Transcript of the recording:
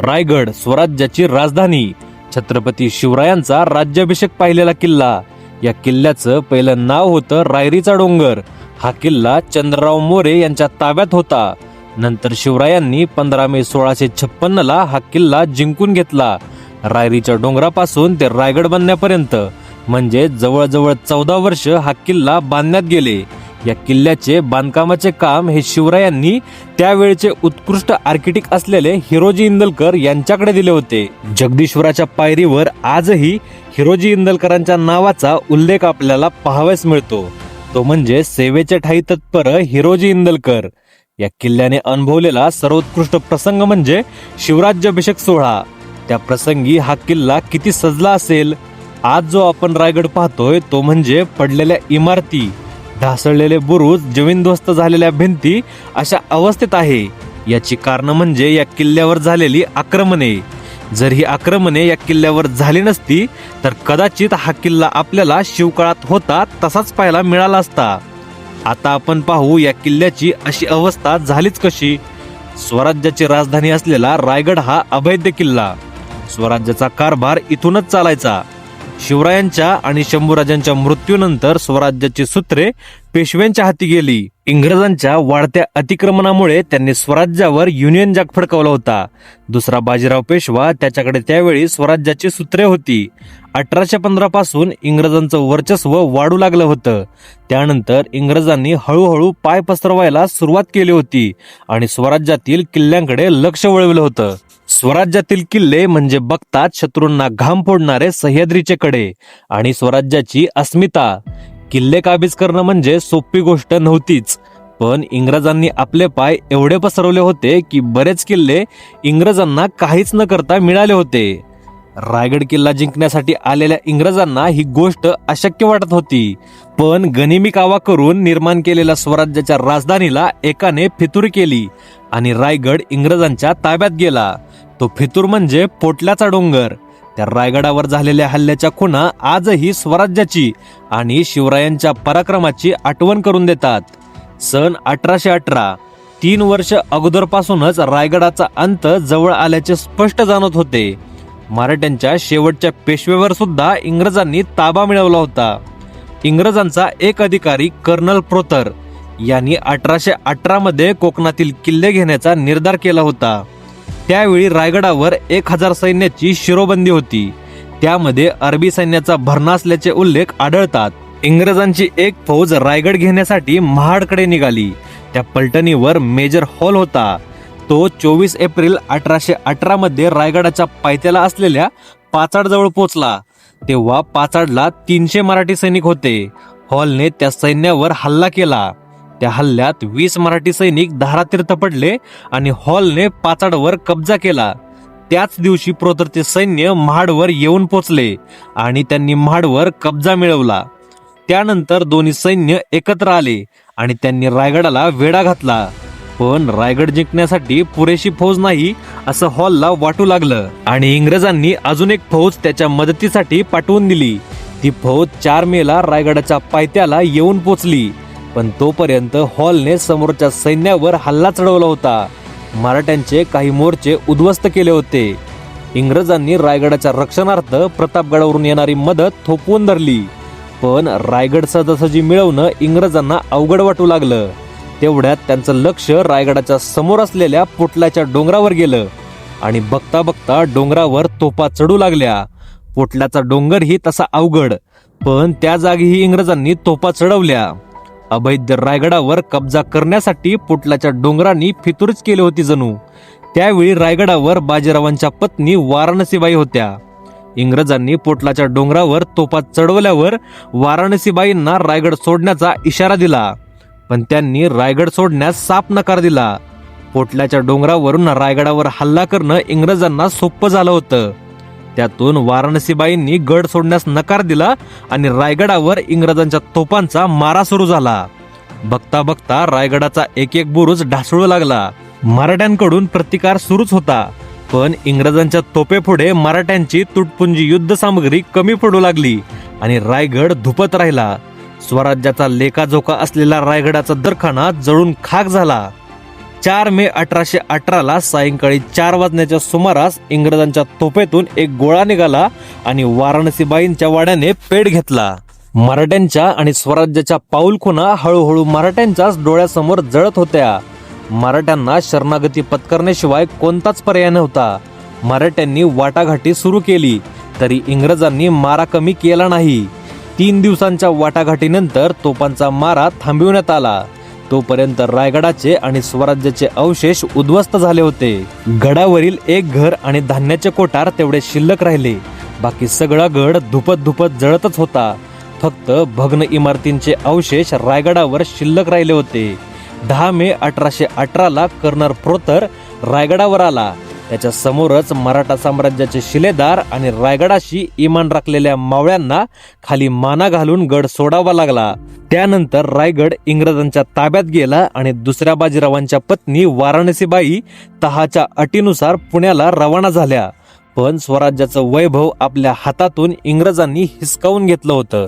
रायगड स्वराज्याची राजधानी. छत्रपती शिवरायांचा राज्याभिषेक पाहिलेला किल्ला. या किल्ल्याचं पहिलं नाव होतं रायरीचा डोंगर. हा किल्ला चंद्रराव मोरे यांच्या ताब्यात होता. नंतर शिवरायांनी पंधरा मे सोळाशे छप्पन्नला हा किल्ला जिंकून घेतला. रायरीच्या डोंगरापासून ते रायगड बनण्यापर्यंत. म्हणजे जवळजवळ चौदा वर्ष हा किल्ला बांधण्यात गेले. या किल्ल्याचे बांधकामाचे काम हे शिवरायांनी त्यावेळचे उत्कृष्ट आर्किटेक्ट असलेले हिरोजी इंदलकर यांच्याकडे दिले होते. जगदीश्वराच्या पायरीवर आजही हिरोजी इंदलकरांच्या नावाचा उल्लेख आपल्याला पाहावयास मिळतो. तो म्हणजे सेवेच्या ठाई तत्पर हिरोजी इंदलकर. या किल्ल्याने अनुभवलेला सर्वोत्कृष्ट प्रसंग म्हणजे शिवराज्याभिषेक सोहळा. त्या प्रसंगी हा किल्ला किती सजला असेल? आज जो आपण रायगड पाहतोय तो म्हणजे पडलेल्या इमारती. ढासळलेले बुरुज जमीनध्वस्त झालेल्या भिंती अशा अवस्थेत आहे. याची कारण म्हणजे या किल्ल्यावर झालेली आक्रमणे. जर ही आक्रमणे या किल्ल्यावर झाली नसती तर कदाचित हा किल्ला आपल्याला शिवकाळात होता तसाच पाहायला मिळाला असता. आता आपण पाहू या किल्ल्याची अशी अवस्था झालीच कशी. स्वराज्याची राजधानी असलेला रायगड हा अभैद्य किल्ला. स्वराज्याचा कारभार इथूनच चालायचा. शिवरायांच्या आणि शंभूराजांच्या मृत्यूनंतर स्वराज्याची सूत्रे पेशव्यांच्या हाती गेली. इंग्रजांच्या वाढत्या अतिक्रमणामुळे त्यांनी स्वराज्यावर युनियन जॅक फडकवला होता. दुसरा बाजीराव पेशवा त्याच्याकडे त्यावेळी स्वराज्याची सूत्रे होती. अठराशे पंधरा पासून इंग्रजांचं वर्चस्व वाढू लागलं होतं. त्यानंतर इंग्रजांनी हळूहळू पाय पसरवायला सुरुवात केली होती आणि स्वराज्यातील किल्ल्यांकडे लक्ष वळवलं होतं. स्वराज्यातील किल्ले म्हणजे बघतात शत्रूंना घाम फोडणारे सह्याद्रीचे कडे आणि स्वराज्याची अस्मिता. किल्ले काबीज करणं म्हणजे सोपी गोष्ट नव्हतीच पण इंग्रजांनी आपले पाय एवढे पसरवले होते की बरेच किल्ले इंग्रजांना काहीच न करता मिळाले होते. रायगड किल्ला जिंकण्यासाठी आलेल्या इंग्रजांना ही गोष्ट अशक्य वाटत होती पण गनिमी कावा करून निर्माण केलेल्या स्वराज्याच्या राजधानीला एकाने फितूर केली आणि रायगड इंग्रजांच्या ताब्यात गेला. तो फितूर म्हणजे पोटल्याचा डोंगर. त्या रायगडावर झालेल्या हल्ल्याच्या खुणा आजही स्वराज्याची आणि शिवरायांच्या पराक्रमाची आठवण करून देतात. सन अठराशे अठरा तीन वर्ष अगोदरपासूनच रायगडाचा अंत जवळ आल्याचे स्पष्ट जाणवत होते. मराठ्यांच्या शेवटच्या पेशवेवर सुद्धा इंग्रजांनी ताबा मिळवला होता. इंग्रजांचा एक अधिकारी कर्नल प्रोतर यांनी अठराशे अठरामध्ये कोकणातील किल्ले घेण्याचा निर्धार केला होता. त्यावेळी रायगडावर एक हजार सैन्याची शिरोबंदी होती. त्यामध्ये अरबी सैन्याचा भरणा असल्याचे उल्लेख आढळतात. इंग्रजांची एक फौज रायगड घेण्यासाठी महाडकडे निघाली. त्या पलटणीवर मेजर हॉल होता. तो चोवीस एप्रिल अठराशे अठरा मध्ये रायगडाच्या पायथ्याला असलेल्या पाचाडजवळ पोचला तेव्हा पाचाडला तीनशे मराठी सैनिक होते. हॉलने त्या सैन्यावर हल्ला केला. त्या हल्ल्यात वीस मराठी सैनिक धारातीर्थ पडले आणि हॉलने पाचाडवर कब्जा केला. त्याच दिवशी प्रोतरचे सैन्य महाडवर येऊन पोचले आणि त्यांनी महाडवर कब्जा मिळवला. त्यानंतर दोन्ही सैन्य एकत्र आले आणि त्यांनी रायगडाला वेढा घातला. पण रायगड जिंकण्यासाठी पुरेशी फौज नाही असं हॉलला वाटू लागलं आणि इंग्रजांनी अजून एक फौज त्याच्या मदतीसाठी पाठवून दिली. ती फौज चार मेला रायगडाच्या पायथ्याला येऊन पोचली. पण तोपर्यंत हॉलने समोरच्या सैन्यावर हल्ला चढवला होता. मराठ्यांचे काही मोर्चे उद्ध्वस्त केले होते. इंग्रजांनी रायगडाच्या रक्षणार्थ प्रतापगडावरून येणारी मदत थोपवून धरली. पण रायगड सहजासहजी मिळवणं इंग्रजांना अवघड वाटू लागलं. तेवढ्यात त्यांचं लक्ष रायगडाच्या समोर असलेल्या पोटलाच्या डोंगरावर गेलं. आणि बघता बघता डोंगरावर तोफा चढू लागल्या. पोटल्याचा डोंगरही तसा अवघड पण त्या जागीही इंग्रजांनी तोफा चढवल्या. अवैध रायगडावर कब्जा करण्यासाठी पोटलाच्या डोंगरांनी फितूरच केली होती जणू. त्यावेळी रायगडावर बाजीरावांच्या पत्नी वाराणसीबाई होत्या. इंग्रजांनी पोटलाच्या डोंगरावर तोफा चढवल्यावर वाराणसीबाईंना रायगड सोडण्याचा इशारा दिला. पण त्यांनी रायगड सोडण्यास साफ नकार दिला. पोटल्याच्या डोंगरावरून रायगडावर हल्ला करणं इंग्रजांना सोपं झालं होतं. त्यातून वाराणसीबाईंनी गड सोडण्यास नकार दिला आणि रायगडावर इंग्रजांच्या तोफांचा मारा सुरू झाला. बघता बघता रायगडाचा एक एक बुरुज ढासळू लागला. मराठ्यांकडून प्रतिकार सुरूच होता. पण इंग्रजांच्या तोपेपुढे मराठ्यांची तुटपुंजी युद्ध सामग्री कमी पडू लागली आणि रायगड धुपत राहिला. स्वराज्याचा लेखाजोखा असलेला रायगडाचा दरखाना जळून खाक झाला. चार मे अठराशे अठराला सायंकाळी चार वाजण्याच्या सुमारास इंग्रजांच्या तोफेतून एक गोळा निघाला आणि वाराणसीबाईंच्या वाड्याने पेट घेतला. मराठ्यांच्या आणि स्वराज्याच्या पाऊलखुणा हळूहळू मराठ्यांच्याच डोळ्यासमोर जळत होत्या. मराठ्यांना शरणागती पत्करण्याशिवाय कोणताच पर्याय नव्हता. मराठ्यांनी वाटाघाटी सुरू केली तरी इंग्रजांनी मारा कमी केला नाही. तीन दिवसांच्या वाटाघाटीनंतर तोफांचा मारा थांबविण्यात आला. तोपर्यंत रायगडाचे आणि स्वराज्याचे अवशेष उद्ध्वस्त झाले होते. गडावरील एक घर आणि धान्याचे कोठार तेवढे शिल्लक राहिले. बाकी सगळा गड धुपत धुपत जळतच होता. फक्त भग्न इमारतींचे अवशेष रायगडावर शिल्लक राहिले होते. दहा मे अठराशे अठराला कर्नर प्रोतर रायगडावर आला. त्याच्या समोरच मराठा साम्राज्याचे शिलेदार आणि रायगडाशी इमान राखलेल्या मावळ्यांना खाली माना घालून गड सोडावा लागला. त्यानंतर रायगड इंग्रजांच्या ताब्यात गेला आणि दुसऱ्या बाजीरावांच्या पत्नी वाराणसीबाई तहाच्या अटीनुसार पुण्याला रवाना झाल्या. पण स्वराज्याचं वैभव आपल्या हातातून इंग्रजांनी हिसकावून घेतलं होतं.